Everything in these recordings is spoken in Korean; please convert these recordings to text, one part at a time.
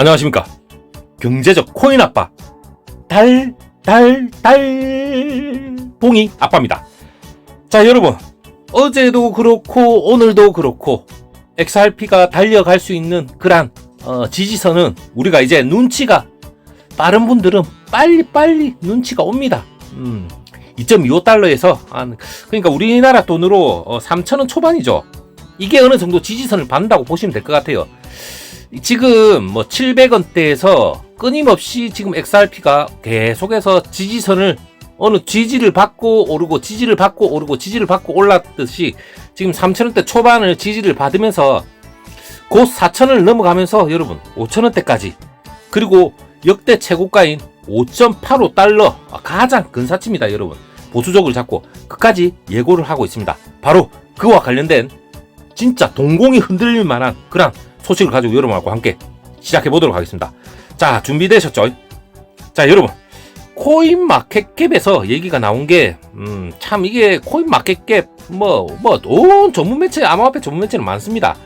안녕하십니까. 경제적 코인 아빠. 달, 달, 달, 봉이 아빠입니다. 자, 여러분. 어제도 그렇고, 오늘도 그렇고, XRP가 달려갈 수 있는 그란, 어, 지지선은 우리가 이제 눈치가, 빠른 분들은 빨리빨리 눈치가 옵니다. 음, 2.25달러에서, 한, 그러니까 우리나라 돈으로 어, 3,000원 초반이죠. 이게 어느 정도 지지선을 받는다고 보시면 될 것 같아요. 지금 뭐 700원대에서 끊임없이 지금 XRP가 계속해서 지지선을 어느 지지를 받고 오르고 지지를 받고 오르고 지지를 받고 올랐듯이 지금 3천원대 초반을 지지를 받으면서 곧 4천원을 넘어가면서 여러분 5천원대까지 그리고 역대 최고가인 5.85달러 가장 근사치입니다 여러분. 보수적으로 잡고 끝까지 예고를 하고 있습니다. 바로 그와 관련된 진짜 동공이 흔들릴 만한 그런 소식을 가지고 여러분하고 함께 시작해 보도록 하겠습니다. 자, 준비되셨죠? 자, 여러분. 코인 마켓캡에서 얘기가 나온 게, 음, 참, 이게 코인 마켓캡, 뭐, 뭐, 온 전문 매체, 암호화폐 전문 매체는 많습니다.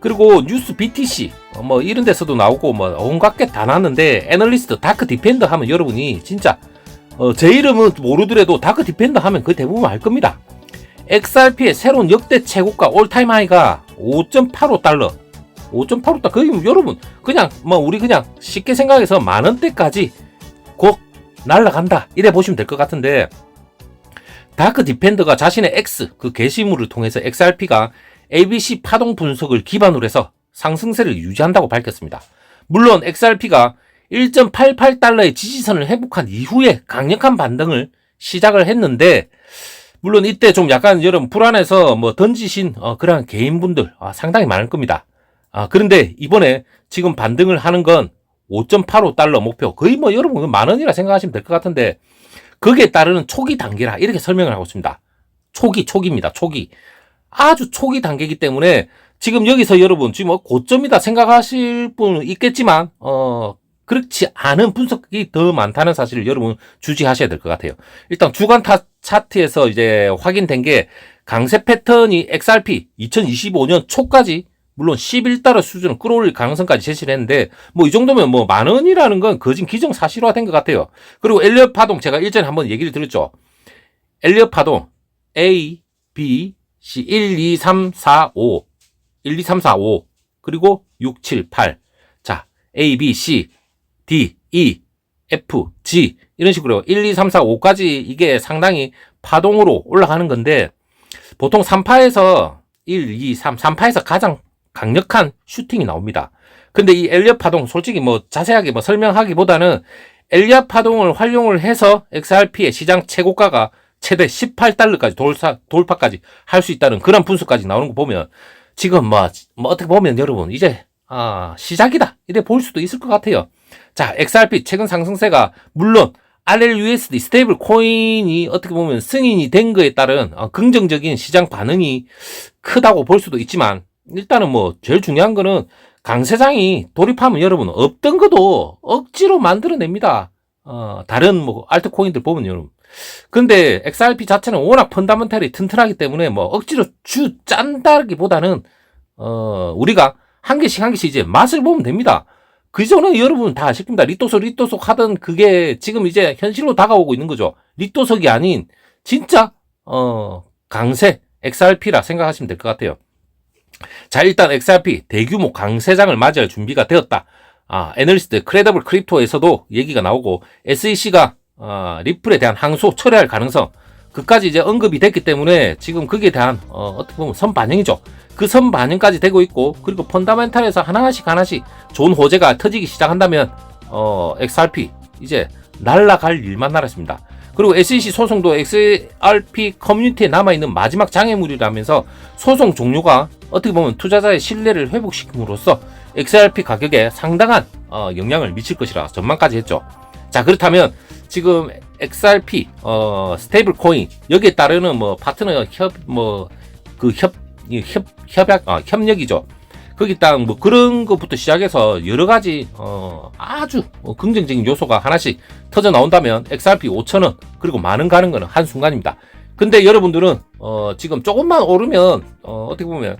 그리고 뉴스 BTC, 어, 뭐, 이런 데서도 나오고, 뭐, 온갖 게 다 나왔는데, 애널리스트, 다크 디펜더 하면 여러분이 진짜, 어, 제 이름은 모르더라도 다크 디펜더 하면 그 대부분 알 겁니다. XRP의 새로운 역대 최고가 올타임 하이가 5.85달러. 5.85다. 거의 뭐 여러분 그냥 뭐 우리 그냥 쉽게 생각해서 만 원대까지 곧 날라간다. 이래 보시면 될 것 같은데 다크 디펜더가 자신의 X 그 게시물을 통해서 XRP가 ABC 파동 분석을 기반으로 해서 상승세를 유지한다고 밝혔습니다. 물론 XRP가 1.88달러의 지지선을 회복한 이후에 강력한 반등을 시작을 했는데 물론 이때 좀 약간 여러분 불안해서 뭐 던지신 어, 그런 개인분들 아, 상당히 많을 겁니다. 아, 그런데 이번에 지금 반등을 하는 건 5.85달러 목표. 거의 뭐 여러분 만 원이라 생각하시면 될 것 같은데 거기에 따르는 초기 단계라 이렇게 설명을 하고 있습니다. 초기, 초기입니다. 초기. 아주 초기 단계이기 때문에 지금 여기서 여러분 지금 뭐 고점이다 생각하실 분 있겠지만 어 그렇지 않은 분석이 더 많다는 사실을 여러분 주지하셔야 될 것 같아요. 일단 주간 타, 차트에서 이제 확인된 게 강세 패턴이 XRP 2025년 초까지 물론 11달러 수준을 끌어올릴 가능성까지 제시를 했는데 뭐 이 정도면 뭐 만 원이라는 건 거진 기정 사실화된 것 같아요. 그리고 엘리엇 파동 제가 일전에 한번 얘기를 드렸죠. 엘리엇 파동 A, B, C 1, 2, 3, 4, 5 1, 2, 3, 4, 5 그리고 6, 7, 8 자, A, B, C, D, E, F, G 이런 식으로 1, 2, 3, 4, 5까지 이게 상당히 파동으로 올라가는 건데 보통 3파에서 1, 2, 3, 3파에서 가장 강력한 슈팅이 나옵니다. 근데 이 엘리엇 파동 솔직히 뭐 자세하게 뭐 설명하기보다는 엘리엇 파동을 활용을 해서 XRP의 시장 최고가가 최대 18달러까지 돌파, 돌파까지 할 수 있다는 그런 분석까지 나오는 거 보면 지금 뭐, 뭐 어떻게 보면 여러분 이제 아, 시작이다. 이래 볼 수도 있을 것 같아요. 자, XRP 최근 상승세가 물론 RLUSD 스테이블 코인이 어떻게 보면 승인이 된 거에 따른 어, 긍정적인 시장 반응이 크다고 볼 수도 있지만 일단은 뭐 제일 중요한 거는 강세장이 돌입하면 여러분 없던 것도 억지로 만들어냅니다. 어, 다른 뭐 알트코인들 보면 여러분. 근데 XRP 자체는 워낙 펀다멘탈이 튼튼하기 때문에 뭐 억지로 주 짠다기보다는 어, 우리가 한 개씩 한 개씩 이제 맛을 보면 됩니다. 그 전에 여러분 다 아실 겁니다. 리또석 리또석 하던 그게 지금 이제 현실로 다가오고 있는 거죠. 리또석이 아닌 진짜 어, 강세 XRP라 생각하시면 될 것 같아요. 자, 일단 XRP 대규모 강세장을 맞이할 준비가 되었다. 아, 애널리스트 크레더블 크립토에서도 얘기가 나오고 SEC가 어, 리플에 대한 항소 철회할 가능성 그까지 이제 언급이 됐기 때문에 지금 거기에 대한 어, 어떻게 보면 선반영이죠. 그 선반영까지 되고 있고 그리고 펀다멘탈에서 하나씩 하나씩 좋은 호재가 터지기 시작한다면 어, XRP 이제 날라갈 일만 날았습니다. 그리고 SEC 소송도 XRP 커뮤니티에 남아있는 마지막 장애물이라면서 소송 종료가 어떻게 보면 투자자의 신뢰를 회복시킴으로써 XRP 가격에 상당한 어, 영향을 미칠 것이라 전망까지 했죠. 자 그렇다면 지금 XRP 어, 스테이블 코인 여기에 따르는 뭐 파트너 협뭐그 협 협 협약 아, 협력이죠. 거기 딱 뭐 그런 것부터 시작해서 여러 가지 어, 아주 뭐 긍정적인 요소가 하나씩 터져 나온다면 XRP 5천원 그리고 많은 가는 거는 한 순간입니다. 근데 여러분들은 어, 지금 조금만 오르면 어, 어떻게 보면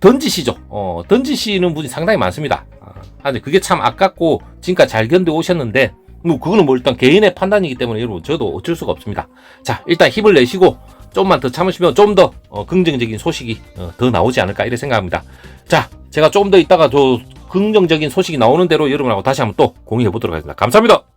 던지시죠. 어, 던지시는 분이 상당히 많습니다. 아, 하는데 그게 참 아깝고 지금까지 잘 견뎌 오셨는데 뭐 그거는 뭐 일단 개인의 판단이기 때문에 여러분 저도 어쩔 수가 없습니다. 자 일단 힘을 내시고 좀만 더 참으시면 좀더 긍정적인 소식이 어, 더 나오지 않을까 이렇게 생각합니다. 자 제가 좀더 이따가 저 긍정적인 소식이 나오는 대로 여러분하고 다시 한번 또 공유해 보도록 하겠습니다. 감사합니다.